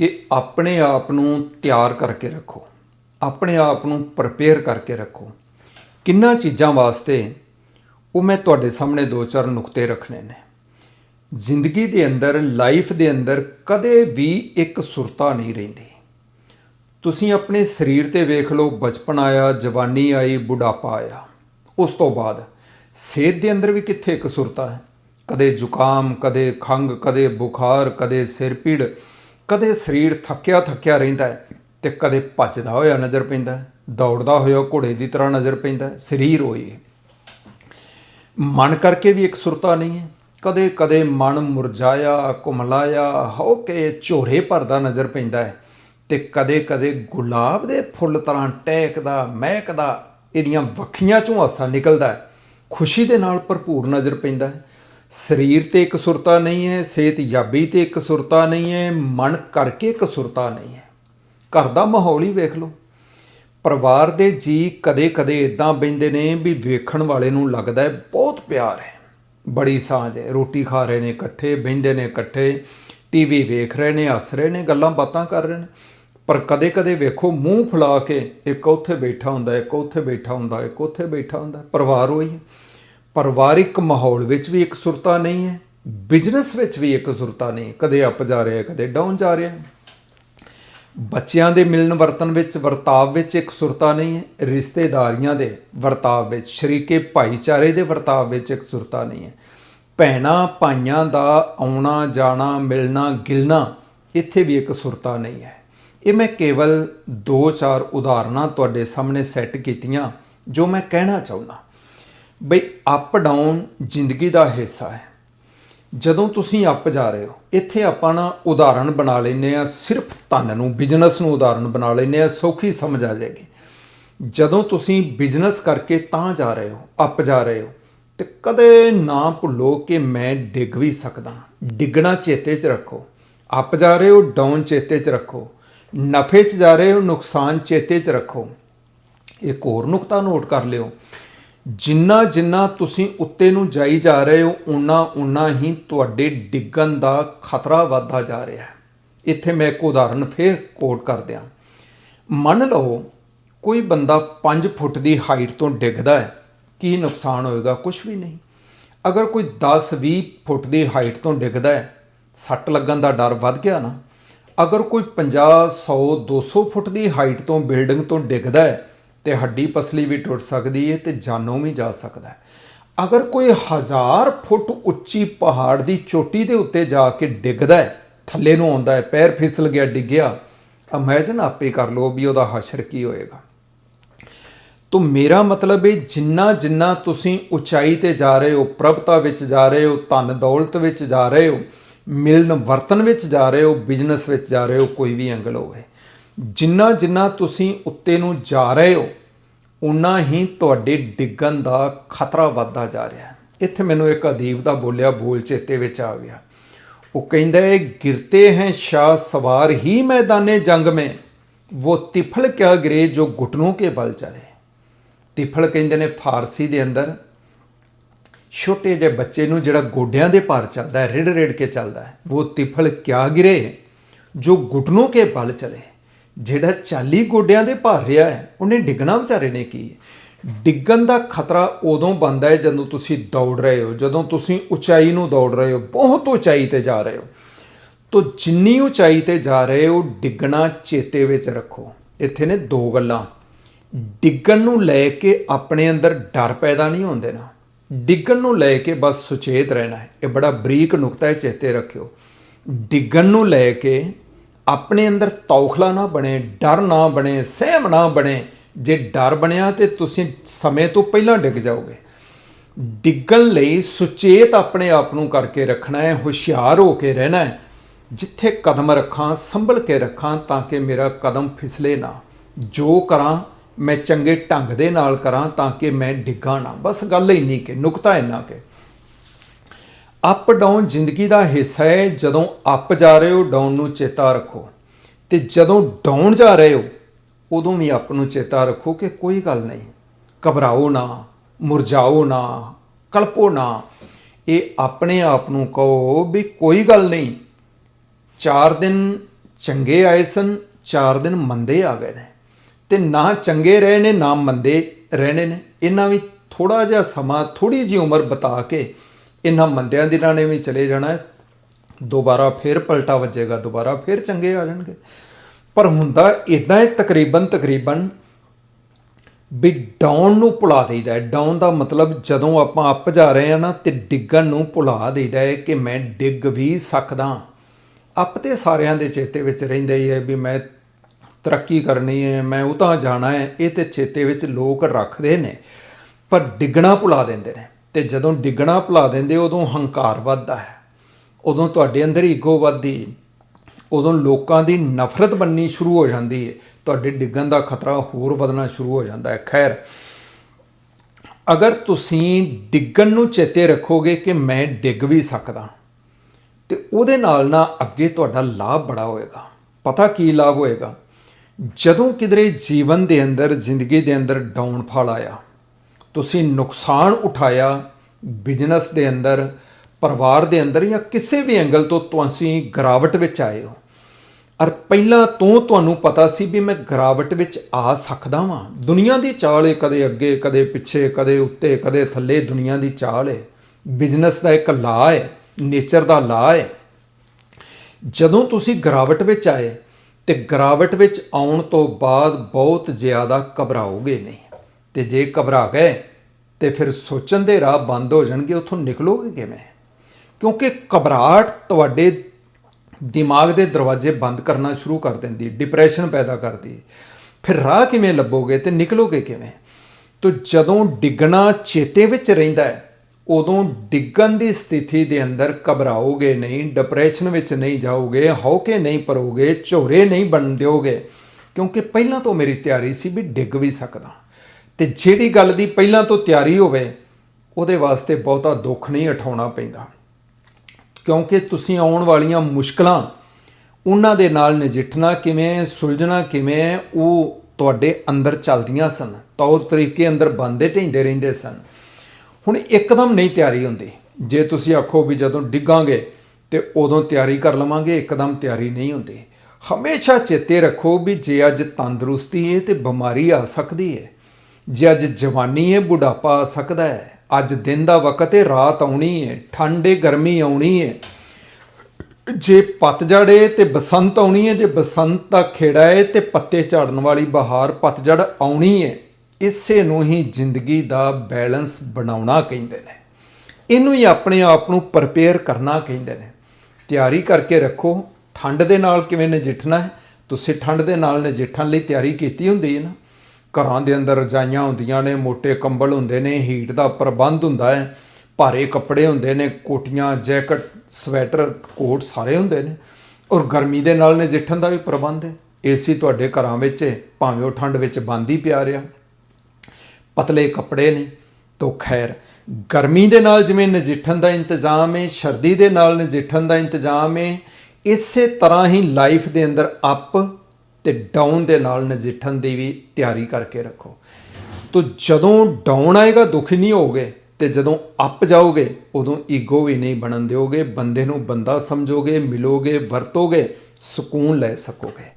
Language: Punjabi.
ਕਿ ਆਪਣੇ ਆਪ ਨੂੰ ਤਿਆਰ ਕਰਕੇ ਰੱਖੋ। ਆਪਣੇ ਆਪ ਨੂੰ ਪ੍ਰਪੇਅਰ ਕਰਕੇ ਰੱਖੋ। ਕਿੰਨਾ ਚੀਜ਼ਾਂ ਵਾਸਤੇ ਉਹ ਮੈਂ ਤੁਹਾਡੇ ਸਾਹਮਣੇ ਦੋ ਚਾਰ ਨੁਕਤੇ ਰੱਖਣੇ ਨੇ। ਜ਼ਿੰਦਗੀ ਦੇ ਅੰਦਰ ਲਾਈਫ ਦੇ ਅੰਦਰ ਕਦੇ ਵੀ ਇੱਕ ਸੁਰਤਾ ਨਹੀਂ ਰਹਿੰਦੀ। ਤੁਸੀਂ ਆਪਣੇ ਸਰੀਰ ਤੇ ਵੇਖ ਲਓ, ਬਚਪਨ ਆਇਆ, ਜਵਾਨੀ ਆਈ, ਬੁਢਾਪਾ ਆਇਆ। ਉਸ ਤੋਂ ਬਾਅਦ ਸਿਹਤ ਦੇ ਅੰਦਰ ਵੀ ਕਿੱਥੇ ਇੱਕ ਸੁਰਤਾ ਹੈ? ਕਦੇ ਜ਼ੁਕਾਮ, ਕਦੇ ਖੰਗ ਕਦੇ ਬੁਖਾਰ, ਕਦੇ ਸਿਰ ਪੀੜ। ਕਦੇ ਸਰੀਰ ਥੱਕਿਆ ਥੱਕਿਆ ਰਹਿੰਦਾ ਹੈ ਤੇ ਕਦੇ ਭੱਜਦਾ ਹੋਇਆ ਨਜ਼ਰ ਪੈਂਦਾ ਦੌੜਦਾ ਹੋਇਆ ਘੋੜੇ ਦੀ ਤਰ੍ਹਾਂ ਨਜ਼ਰ ਪੈਂਦਾ ਹੈ, ਸਰੀਰ ਹੋਈ ਮਨ ਕਰਕੇ ਵੀ ਇੱਕ ਸੁਰਤਾ ਨਹੀਂ ਹੈ। ਕਦੇ ਕਦੇ ਮਨ ਮੁਰਝਾਇਆ ਕੁਮਲਾਇਆ ਹੋ ਕੇ ਝੋਰੇ ਭਰਦਾ ਨਜ਼ਰ ਪੈਂਦਾ ਹੈ ਤੇ ਕਦੇ ਕਦੇ ਗੁਲਾਬ ਦੇ ਫੁੱਲ ਤਰ੍ਹਾਂ ਟਹਿਕਦਾ, ਮਹਿਕਦਾ, ਇਹਦੀਆਂ ਵੱਖੀਆਂ ਚੋਂ ਹਾਸਾ ਨਿਕਲਦਾ ਖੁਸ਼ੀ ਦੇ ਨਾਲ ਭਰਪੂਰ ਨਜ਼ਰ ਪੈਂਦਾ ਹੈ। ਸਰੀਰ ਤੇ ਇੱਕ ਸੁਰਤਾ ਨਹੀਂ ਹੈ, ਸਿਹਤ ਯਾਬੀ ਤੇ ਇੱਕ ਸੁਰਤਾ ਨਹੀਂ ਹੈ, ਮਨ ਕਰਕੇ ਇੱਕ ਸੁਰਤਾ ਨਹੀਂ ਹੈ। ਘਰ ਦਾ ਮਾਹੌਲ ਹੀ ਵੇਖ ਲਓ। ਪਰਿਵਾਰ ਦੇ ਜੀ ਕਦੇ-ਕਦੇ ਇਦਾਂ ਬੈੰਦੇ ਨੇ ਵੀ ਵੇਖਣ ਵਾਲੇ ਨੂੰ ਲੱਗਦਾ ਹੈ ਬਹੁਤ ਪਿਆਰ ਹੈ। ਬੜੀ ਸਾਂਝ ਹੈ। ਰੋਟੀ ਖਾ ਰਹੇ ਨੇ ਇਕੱਠੇ ਬੈੰਦੇ ਨੇ ਇਕੱਠੇ, ਟੀਵੀ ਵੇਖ ਰਹੇ ਨੇ, ਹੱਸ ਰਹੇ ਨੇ, ਗੱਲਾਂ ਬਾਤਾਂ ਕਰ ਰਹੇ ਨੇ। ਪਰ ਕਦੇ-ਕਦੇ ਵੇਖੋ, ਮੂੰਹ ਫੁਲਾ ਕੇ ਇੱਕ ਉੱਥੇ ਬੈਠਾ ਹੁੰਦਾ, ਇੱਕ ਉੱਥੇ ਬੈਠਾ ਹੁੰਦਾ, ਇੱਕ ਉੱਥੇ ਬੈਠਾ ਹੁੰਦਾ। ਪਰਿਵਾਰ ਹੋਈ ਹੈ। ਪਰਿਵਾਰਿਕ ਮਾਹੌਲ ਵਿੱਚ ਵੀ ਇੱਕ ਸੁਰਤਾ ਨਹੀਂ ਹੈ, ਬਿਜ਼ਨਸ ਵਿੱਚ ਵੀ ਇੱਕ ਸੁਰਤਾ ਨਹੀਂ ਕਦੇ ਅਪ ਜਾ ਰਿਹਾ, ਕਦੇ ਡਾਊਨ ਜਾ ਰਿਹਾ ਬੱਚਿਆਂ ਦੇ ਮਿਲਣ ਵਰਤਨ ਵਿੱਚ, ਵਰਤਾਵ ਵਿੱਚ ਇੱਕ ਸੁਰਤਾ ਨਹੀਂ ਹੈ। ਰਿਸ਼ਤੇਦਾਰੀਆਂ ਦੇ ਵਰਤਾਵ ਵਿੱਚ, ਸ਼ਰੀਕੇ ਭਾਈਚਾਰੇ ਦੇ ਵਰਤਾਵ ਵਿੱਚ ਇੱਕ ਸੁਰਤਾ ਨਹੀਂ ਹੈ। ਭੈਣਾਂ ਭਾਈਆਂ ਦਾ ਆਉਣਾ, ਜਾਣਾ, ਮਿਲਣਾ, ਗਿਲਣਾ, ਇੱਥੇ ਵੀ ਇੱਕ ਸੁਰਤਾ ਨਹੀਂ ਹੈ। ਇਹ ਮੈਂ ਕੇਵਲ 2-4 ਉਦਾਹਰਨਾਂ ਤੁਹਾਡੇ ਸਾਹਮਣੇ ਸੈੱਟ ਕੀਤੀਆਂ ਜੋ ਮੈਂ ਕਹਿਣਾ ਚਾਹੁੰਦਾ। ਬਈ ਅਪ ਡਾਊਨ ਜ਼ਿੰਦਗੀ ਦਾ ਹਿੱਸਾ ਹੈ। ਜਦੋਂ ਤੁਸੀਂ ਅਪ ਜਾ ਰਹੇ ਹੋ, ਇੱਥੇ ਆਪਾਂ ਨਾ ਉਦਾਹਰਣ ਬਣਾ ਲੈਨੇ ਆ ਸਿਰਫ ਧਨ ਨੂੰ ਬਿਜ਼ਨਸ ਨੂੰ ਉਦਾਹਰਣ ਬਣਾ ਲੈਨੇ ਆ ਸੌਖੀ ਸਮਝ ਆ ਜਾਏਗੀ। ਜਦੋਂ ਤੁਸੀਂ ਬਿਜ਼ਨਸ ਕਰਕੇ ਤਾਂ ਜਾ ਰਹੇ ਹੋ ਅਪ ਜਾ ਰਹੇ ਹੋ, ਤੇ ਕਦੇ ਨਾ ਭੁੱਲੋ ਕਿ ਮੈਂ ਡਿੱਗ ਵੀ ਸਕਦਾ ਡਿੱਗਣਾ ਚੇਤੇ 'ਚ ਰੱਖੋ। ਅਪ ਜਾ ਰਹੇ ਹੋ ਡਾਊਨ ਚੇਤੇ 'ਚ ਰੱਖੋ। ਨਫੇ 'ਚ ਜਾ ਰਹੇ ਹੋ, ਨੁਕਸਾਨ ਚੇਤੇ 'ਚ ਰੱਖੋ। ਇੱਕ ਹੋਰ ਨੁਕਤਾ ਨੋਟ ਕਰ ਲਿਓ। ਜਿੰਨਾ ਜਿੰਨਾ ਤੁਸੀਂ ਉੱਤੇ ਨੂੰ ਜਾਈ ਜਾ ਰਹੇ ਹੋ ਉਨਾ ਉਨਾ ਹੀ ਤੁਹਾਡੇ ਡਿੱਗਣ ਦਾ ਖਤਰਾ ਵੱਧਦਾ ਜਾ ਰਿਹਾ ਹੈ। ਇੱਥੇ ਮੈਂ ਇੱਕ ਉਦਾਹਰਨ ਫੇਰ ਕੋਟ ਕਰ ਦਿਆਂ। ਮੰਨ ਲਓ, ਕੋਈ ਬੰਦਾ 5 ਫੁੱਟ ਦੀ ਹਾਈਟ ਤੋਂ ਡਿੱਗਦਾ ਹੈ, ਕੀ ਨੁਕਸਾਨ ਹੋਏਗਾ? ਕੁਝ ਵੀ ਨਹੀਂ। ਅਗਰ ਕੋਈ 10-20 ਫੁੱਟ ਦੀ ਹਾਈਟ ਤੋਂ ਡਿੱਗਦਾ ਹੈ, ਸੱਟ ਲੱਗਣ ਦਾ ਡਰ ਵੱਧ ਗਿਆ ਨਾ। ਅਗਰ ਕੋਈ 50 100 200 ਫੁੱਟ ਦੀ ਹਾਈਟ ਤੋਂ ਬਿਲਡਿੰਗ ਤੋਂ ਡਿੱਗਦਾ ਹੈ ਤੇ ਹੱਡੀ ਪਸਲੀ ਵੀ ਟੁੱਟ ਸਕਦੀ ਹੈ ਤੇ ਜਾਨੋਂ ਵੀ ਜਾ ਸਕਦਾ ਹੈ। ਅਗਰ ਕੋਈ ਹਜ਼ਾਰ ਫੁੱਟ ਉੱਚੀ ਪਹਾੜ ਦੀ ਚੋਟੀ ਦੇ ਉੱਤੇ ਜਾ ਕੇ ਡਿੱਗਦਾ ਹੈ, ਥੱਲੇ ਨੂੰ ਆਉਂਦਾ ਹੈ, ਪੈਰ ਫਿਸਲ ਗਿਆ, ਡਿੱਗਿਆ ਇਮੇਜਿਨ ਆਪੇ ਕਰ ਲਓ ਵੀ ਉਹਦਾ ਹਸ਼ਰ ਕੀ ਹੋਏਗਾ। ਤੋ ਮੇਰਾ ਮਤਲਬ ਹੈ ਜਿੰਨਾ ਜਿੰਨਾ ਤੁਸੀਂ ਉਚਾਈ ਤੇ ਜਾ ਰਹੇ ਹੋ, ਪ੍ਰਭਤਾ ਵਿੱਚ ਜਾ ਰਹੇ ਹੋ, ਧਨ ਦੌਲਤ ਵਿੱਚ ਜਾ ਰਹੇ ਹੋ ਮਿਲਨ ਵਰਤਨ ਵਿੱਚ ਜਾ ਰਹੇ ਹੋ ਬਿਜ਼ਨਸ ਵਿੱਚ ਜਾ ਰਹੇ ਹੋ, ਕੋਈ ਵੀ ਐਂਗਲ ਹੋਵੇ ਜਿੰਨਾ ਜਿੰਨਾ ਤੁਸੀਂ ਉੱਤੇ ਨੂੰ ਜਾ ਰਹੇ ਹੋ ਉਨਾ ਹੀ ਤੁਹਾਡੇ ਡਿੱਗਣ ਦਾ ਖਤਰਾ ਵੱਧਦਾ ਜਾ ਰਿਹਾ ਹੈ ਇੱਥੇ ਮੈਨੂੰ ਇੱਕ ਅਦੀਬ ਦਾ ਬੋਲਿਆ ਬੋਲ ਚੇਤੇ ਵਿੱਚ ਆ ਗਿਆ ਉਹ ਕਹਿੰਦਾ ਹੈ ਗਿਰਤੇ ਹੈ ਸ਼ਾਹ ਸਵਾਰ ਹੀ ਮੈਦਾਨੇ ਜੰਗ में वो तिफल क्या गिरे जो घुटनों के बल चले ਤਿਫਲ ਕਹਿੰਦੇ ਨੇ ਫਾਰਸੀ ਦੇ ਅੰਦਰ ਛੋਟੇ ਜਿਹੇ ਬੱਚੇ ਨੂੰ ਜਿਹੜਾ ਗੋਡਿਆਂ ਦੇ ਭਾਰ ਚੱਲਦਾ ਹੈ ਰਿੜ ਰਿੜ ਕੇ ਚੱਲਦਾ ਹੈ ਉਹ ਤਿਫਲ ਕਿਆ ਗਿਰੇ ਜੋ ਘੁਟਨੋਂ ਕੇ ਬਲ ਚਲੇ ਜਿਹੜਾ ਚਾਲੀ ਗੋਡਿਆਂ ਦੇ ਭਾਰ ਰਿਹਾ ਹੈ, ਉਹਨੇ ਡਿੱਗਣਾ ਵਿਚਾਰੇ ਨੇ ਕੀ? ਡਿੱਗਣ ਦਾ ਖਤਰਾ ਉਦੋਂ ਬਣਦਾ ਹੈ ਜਦੋਂ ਤੁਸੀਂ ਦੌੜ ਰਹੇ ਹੋ, ਜਦੋਂ ਤੁਸੀਂ ਉਚਾਈ ਨੂੰ ਦੌੜ ਰਹੇ ਹੋ, ਬਹੁਤ ਉਚਾਈ ਤੇ ਜਾ ਰਹੇ ਹੋ। ਤੋ ਜਿੰਨੀ ਉਚਾਈ ਤੇ ਜਾ ਰਹੇ ਹੋ, ਡਿੱਗਣਾ ਚੇਤੇ ਵਿੱਚ ਰੱਖੋ। ਇੱਥੇ ਨੇ ਦੋ ਗੱਲਾਂ। ਡਿੱਗਣ ਨੂੰ ਲੈ ਕੇ ਆਪਣੇ ਅੰਦਰ ਡਰ ਪੈਦਾ ਨਹੀਂ ਹੁੰਦੇ ਦੇਣਾ। ਡਿੱਗਣ ਨੂੰ ਲੈ ਕੇ ਬਸ ਸੁਚੇਤ ਰਹਿਣਾ ਹੈ। ਇਹ ਬੜਾ ਬਰੀਕ ਨੁਕਤਾ ਹੈ, ਚੇਤੇ ਰੱਖਿਓ। ਡਿੱਗਣ ਨੂੰ ਲੈ ਕੇ ਆਪਣੇ ਅੰਦਰ ਤੌਖਲਾ ਨਾ ਬਣੇ, ਡਰ ਨਾ ਬਣੇ, ਸਹਿਮ ਨਾ ਬਣੇ। ਜੇ ਡਰ ਬਣਿਆ ਤੇ ਤੁਸੀਂ ਸਮੇਂ ਤੋਂ ਪਹਿਲਾਂ ਡਿੱਗ ਜਾਓਗੇ। ਡਿੱਗਣ ਲਈ ਸੁਚੇਤ ਆਪਣੇ ਆਪ ਨੂੰ ਕਰਕੇ ਰੱਖਣਾ ਹੈ, ਹੁਸ਼ਿਆਰ ਹੋ ਕੇ ਰਹਿਣਾ ਹੈ। ਜਿੱਥੇ ਕਦਮ ਰੱਖਾਂ, ਸੰਭਲ ਕੇ ਰੱਖਾਂ ਤਾਂ ਕਿ ਮੇਰਾ ਕਦਮ ਫਿਸਲੇ ਨਾ। ਜੋ ਕਰਾਂ, ਮੈਂ ਚੰਗੇ ਢੰਗ ਦੇ ਨਾਲ ਕਰਾਂ ਤਾਂ ਕਿ ਮੈਂ ਡਿੱਗਾ ਨਾ। ਬਸ ਗੱਲ ਇੰਨੀ ਕਿ, ਨੁਕਤਾ ਇੰਨਾ ਕਿ। ਅਪ ਡਾਊਨ ਜ਼ਿੰਦਗੀ ਦਾ ਹਿੱਸਾ ਹੈ, ਜਦੋਂ ਅਪ ਜਾ ਰਹੇ ਹੋ, ਡਾਊਨ ਨੂੰ ਚੇਤਾ ਰੱਖੋ। ਤੇ ਜਦੋਂ ਡਾਊਨ ਜਾ ਰਹੇ ਹੋ, ਉਦੋਂ ਵੀ ਆਪ ਨੂੰ ਚੇਤਾ ਰੱਖੋ ਕਿ ਕੋਈ ਗੱਲ ਨਹੀਂ। ਘਬਰਾਓ ਨਾ, ਮੁਰਝਾਓ ਨਾ, ਕਲਪੋ ਨਾ। ਇਹ ਆਪਣੇ ਆਪ ਨੂੰ ਕਹੋ ਵੀ ਕੋਈ ਗੱਲ ਨਹੀਂ। ਚਾਰ ਦਿਨ ਚੰਗੇ ਆਏ ਸਨ, ਚਾਰ ਦਿਨ ਮੰਦੇ ਆ ਗਏ ਨੇ। ਤੇ ਨਾ ਚੰਗੇ ਰਹੇ ਨੇ, ਨਾ ਮੰਦੇ ਰਹਿਣੇ ਨੇ। ਇਹਨਾਂ ਵੀ ਥੋੜਾ ਜਿਹਾ ਸਮਾਂ ਥੋੜੀ ਜਿਹੀ ਉਮਰ ਬਤਾ ਕੇ ਇਹਨਾਂ ਮੰਦਿਆਂ ਦਿਨਾਂ ਨੇ ਵੀ ਚਲੇ ਜਾਣਾ ਦੁਬਾਰਾ ਫਿਰ ਪਲਟਾ ਵੱਜੇਗਾ, ਦੁਬਾਰਾ ਫਿਰ ਚੰਗੇ ਆ ਜਾਣਗੇ। ਪਰ ਹੁੰਦਾ ਇਦਾਂ ਹੈ ਤਕਰੀਬਨ ਤਕਰੀਬਨ ਵੀ ਡਾਊਨ ਨੂੰ ਭੁਲਾ ਦੇਈਦਾ ਹੈ। ਡਾਊਨ ਦਾ ਮਤਲਬ ਜਦੋਂ ਆਪਾਂ ਅੱਪ ਜਾ ਰਹੇ ਆ ਨਾ ਤੇ ਡਿੱਗਣ ਨੂੰ ਭੁਲਾ ਦੇਈਦਾ ਹੈ ਕਿ ਮੈਂ ਡਿੱਗ ਵੀ ਸਕਦਾ ਅੱਪ ਤੇ ਸਾਰਿਆਂ ਦੇ ਚੇਤੇ ਵਿੱਚ ਰਹਿੰਦਾ ਹੀ ਹੈ ਵੀ ਮੈਂ ਤਰੱਕੀ ਕਰਨੀ ਹੈ, ਮੈਂ ਉਹ ਤਾਂ ਜਾਣਾ ਹੈ, ਇਹ ਤੇ ਚੇਤੇ ਵਿੱਚ ਲੋਕ ਰੱਖਦੇ ਨੇ, ਪਰ ਡਿੱਗਣਾ ਭੁਲਾ ਦਿੰਦੇ ਨੇ। ਤੇ ਜਦੋਂ ਡਿੱਗਣਾ ਭੁਲਾ ਦਿੰਦੇ, ਉਦੋਂ ਹੰਕਾਰ ਵੱਧਦਾ ਹੈ। ਉਦੋਂ ਤੁਹਾਡੇ ਅੰਦਰ ਈਗੋ ਵੱਧਦੀ ਉਦੋਂ ਲੋਕਾਂ ਦੀ ਨਫ਼ਰਤ ਬੰਨੀ ਸ਼ੁਰੂ ਹੋ ਜਾਂਦੀ ਹੈ ਤੁਹਾਡੇ ਡਿੱਗਣ ਦਾ ਖਤਰਾ ਹੋਰ ਵਧਣਾ ਸ਼ੁਰੂ ਹੋ ਜਾਂਦਾ ਹੈ। ਖੈਰ, ਅਗਰ ਤੁਸੀਂ ਡਿੱਗਣ ਨੂੰ ਚੇਤੇ ਰੱਖੋਗੇ ਕਿ ਮੈਂ ਡਿੱਗ ਵੀ ਸਕਦਾ, ਤੇ ਉਹਦੇ ਨਾਲ ਨਾ ਅੱਗੇ ਤੁਹਾਡਾ ਲਾਭ ਬੜਾ ਹੋਏਗਾ। ਪਤਾ ਕੀ ਲਾਭ ਹੋਏਗਾ? ਜਦੋਂ ਕਿਧਰੇ ਜੀਵਨ ਦੇ ਅੰਦਰ, ਜ਼ਿੰਦਗੀ ਦੇ ਅੰਦਰ ਡਾਊਨਫਾਲ ਆਇਆ ਤੁਸੀਂ ਨੁਕਸਾਨ ਉਠਾਇਆ ਬਿਜ਼ਨਸ ਦੇ ਅੰਦਰ, ਪਰਿਵਾਰ ਦੇ ਅੰਦਰ ਜਾਂ ਕਿਸੇ ਵੀ ਐਂਗਲ ਤੋਂ ਤੁਸੀਂ ਗਿਰਾਵਟ ਵਿੱਚ ਆਏ ਹੋ। ਔਰ ਪਹਿਲਾਂ ਤੋਂ ਤੁਹਾਨੂੰ ਪਤਾ ਸੀ ਵੀ ਮੈਂ ਗਿਰਾਵਟ ਵਿੱਚ ਆ ਸਕਦਾ ਵਾਂ। ਦੁਨੀਆ ਦੀ ਚਾਲ ਹੈ ਕਦੇ ਅੱਗੇ, ਕਦੇ ਪਿੱਛੇ, ਕਦੇ ਉੱਤੇ, ਕਦੇ ਥੱਲੇ ਦੁਨੀਆ ਦੀ ਚਾਲ ਹੈ ਬਿਜ਼ਨਸ ਦਾ ਇੱਕ ਲਾ ਹੈ ਨੇਚਰ ਦਾ ਲਾ ਹੈ ਜਦੋਂ ਤੁਸੀਂ ਗਿਰਾਵਟ ਵਿੱਚ ਆਏ ਤੇ ਗਿਰਾਵਟ ਵਿੱਚ ਆਉਣ ਤੋਂ ਬਾਅਦ ਬਹੁਤ ਜ਼ਿਆਦਾ ਘਬਰਾਓਗੇ ਨਹੀਂ। ਤੇ ਜੇ ਘਬਰਾ ਗਏ, ਤੇ ਫਿਰ ਸੋਚਣ ਦੇ ਰਾਹ ਬੰਦ ਹੋ ਜਾਣਗੇ, ਉੱਥੋਂ ਨਿਕਲੋਗੇ ਕਿਵੇਂ? ਕਿਉਂਕਿ ਘਬਰਾਹਟ ਤੁਹਾਡੇ ਦਿਮਾਗ ਦੇ ਦਰਵਾਜ਼ੇ ਬੰਦ ਕਰਨਾ ਸ਼ੁਰੂ ਕਰ ਦਿੰਦੀ ਡਿਪਰੈਸ਼ਨ ਪੈਦਾ ਕਰਦੀ। ਫਿਰ ਰਾਹ ਕਿਵੇਂ ਲੱਭੋਗੇ ਤੇ ਨਿਕਲੋਗੇ ਕਿਵੇਂ? ਤੋ ਜਦੋਂ ਡਿੱਗਣਾ ਚੇਤੇ ਵਿੱਚ ਰਹਿੰਦਾ ਹੈ, ਉਦੋਂ ਡਿੱਗਣ ਦੀ ਸਥਿਤੀ ਦੇ ਅੰਦਰ ਘਬਰਾਓਗੇ ਨਹੀਂ ਡਿਪਰੈਸ਼ਨ ਵਿੱਚ ਨਹੀਂ ਜਾਓਗੇ ਹੌਕੇ ਨਹੀਂ ਪਰੋਗੇ ਝੋਰੇ ਨਹੀਂ ਬਣ ਦਿਓਗੇ। ਕਿਉਂਕਿ ਪਹਿਲਾਂ ਤੋਂ ਮੇਰੀ ਤਿਆਰੀ ਸੀ ਵੀ ਡਿੱਗ ਵੀ ਸਕਦਾ। ਤੇ ਜਿਹੜੀ ਗੱਲ ਦੀ ਪਹਿਲਾਂ ਤੋਂ ਤਿਆਰੀ ਹੋਵੇ, ਉਹਦੇ ਵਾਸਤੇ ਬਹੁਤਾ ਦੁੱਖ ਨਹੀਂ ਉਠਾਉਣਾ ਪੈਂਦਾ। ਕਿਉਂਕਿ ਤੁਸੀਂ ਆਉਣ ਵਾਲੀਆਂ ਮੁਸ਼ਕਲਾਂ, ਉਹਨਾਂ ਦੇ ਨਾਲ ਨਜਿੱਠਣਾ ਕਿਵੇਂ, ਸੁਲਝਣਾ ਕਿਵੇਂ, ਉਹ ਤੁਹਾਡੇ ਅੰਦਰ ਚੱਲਦੀਆਂ ਸਨ। ਤੌਰ ਤਰੀਕੇ ਅੰਦਰ ਬੰਦੇ ਢਿੰਦੇ ਰਹਿੰਦੇ ਸਨ। ਹੁਣ ਇੱਕਦਮ ਨਹੀਂ ਤਿਆਰੀ ਹੁੰਦੀ। ਜੇ ਤੁਸੀਂ ਆਖੋ ਵੀ ਜਦੋਂ ਡਿੱਗਾਂਗੇ ਤੇ ਉਦੋਂ ਤਿਆਰੀ ਕਰ ਲਵਾਂਗੇ, ਇੱਕਦਮ ਤਿਆਰੀ ਨਹੀਂ ਹੁੰਦੀ। ਹਮੇਸ਼ਾ ਚੇਤੇ ਰੱਖੋ ਵੀ ਜੇ ਅੱਜ ਤੰਦਰੁਸਤੀ ਹੈ ਤੇ ਬਿਮਾਰੀ ਆ ਸਕਦੀ ਹੈ ਜੇ ਅੱਜ ਜਵਾਨੀ ਹੈ ਬੁਢਾਪਾ ਆ ਸਕਦਾ ਹੈ ਅੱਜ ਦਿਨ ਦਾ ਵਕਤ ਹੈ ਰਾਤ ਆਉਣੀ ਹੈ ਠੰਡ ਹੈ ਗਰਮੀ ਆਉਣੀ ਹੈ ਜੇ ਪਤਝੜ ਏ ਤੇ ਬਸੰਤ ਆਉਣੀ ਹੈ ਜੇ ਬਸੰਤ ਦਾ ਖੇੜਾ ਹੈ ਤੇ ਪੱਤੇ ਝੜਨ ਵਾਲੀ ਬਹਾਰ ਪਤਝੜ ਆਉਣੀ ਹੈ ਇਸੇ ਨੂੰ ਹੀ ਜ਼ਿੰਦਗੀ ਦਾ ਬੈਲੈਂਸ ਬਣਾਉਣਾ ਕਹਿੰਦੇ ਨੇ। ਇਹਨੂੰ ਹੀ ਆਪਣੇ ਆਪ ਨੂੰ ਪ੍ਰਪੇਅਰ ਕਰਨਾ ਕਹਿੰਦੇ ਨੇ। ਤਿਆਰੀ ਕਰਕੇ ਰੱਖੋ, ਠੰਡ ਦੇ ਨਾਲ ਕਿਵੇਂ ਨਜਿੱਠਣਾ ਹੈ? ਤੁਸੀਂ ਠੰਡ ਦੇ ਨਾਲ ਨਜਿੱਠਣ ਲਈ ਤਿਆਰੀ ਕੀਤੀ ਹੁੰਦੀ ਹੈ ਨਾ। ਘਰਾਂ ਦੇ ਅੰਦਰ ਰਜਾਈਆਂ ਹੁੰਦੀਆਂ ਨੇ ਮੋٹے ਕੰਬਲ ਹੁੰਦੇ ਨੇ ਹੀਟ ਦਾ ਪ੍ਰਬੰਧ ਹੁੰਦਾ ਹੈ, ਭਾਰੇ ਕੱਪੜੇ ਹੁੰਦੇ ਨੇ, ਕੋਟੀਆਂ, ਜੈਕਟ, ਸਵੈਟਰ, ਕੋਟ ਸਾਰੇ ਹੁੰਦੇ ਨੇ। ਔਰ ਗਰਮੀ ਦੇ ਨਾਲ ਨਜਿੱਠਣ ਦਾ ਵੀ ਪ੍ਰਬੰਧ ਹੈ। ਏਸੀ ਤੁਹਾਡੇ ਘਰਾਂ ਵਿੱਚ ਹੈ ਭਾਵੇਂ ਉਹ ਠੰਡ ਵਿੱਚ ਬੰਦ ਹੀ ਪਿਆ ਰਿਹਾ। ਪਤਲੇ ਕੱਪੜੇ ਨੇ, ਤੋ ਖੈਰ, ਗਰਮੀ ਦੇ ਨਾਲ ਜਿਵੇਂ ਨਜਿੱਠਣ ਦਾ ਇੰਤਜ਼ਾਮ ਹੈ, ਸਰਦੀ ਦੇ ਨਾਲ ਨਜਿੱਠਣ ਦਾ ਇੰਤਜ਼ਾਮ ਹੈ, ਇਸੇ ਤਰ੍ਹਾਂ ਹੀ ਲਾਈਫ ਦੇ ਅੰਦਰ ਅਪ ਤੇ ਡਾਊਨ ਦੇ ਨਾਲ ਨਜਿੱਠਣ ਦੀ ਵੀ ਤਿਆਰੀ ਕਰਕੇ ਰੱਖੋ। ਤੋ ਜਦੋਂ ਡਾਊਨ ਆਏਗਾ, ਦੁਖੀ ਨਹੀਂ ਹੋਗੇ ਤੇ ਜਦੋਂ ਅਪ ਜਾਓਗੇ, ਉਦੋਂ ਈਗੋ ਵੀ ਨਹੀਂ ਬਣਨ ਦਿਓਗੇ, ਬੰਦੇ ਨੂੰ ਬੰਦਾ ਸਮਝੋਗੇ, ਮਿਲੋਗੇ, ਵਰਤੋਗੇ, ਸਕੂਨ ਲੈ ਸਕੋਗੇ।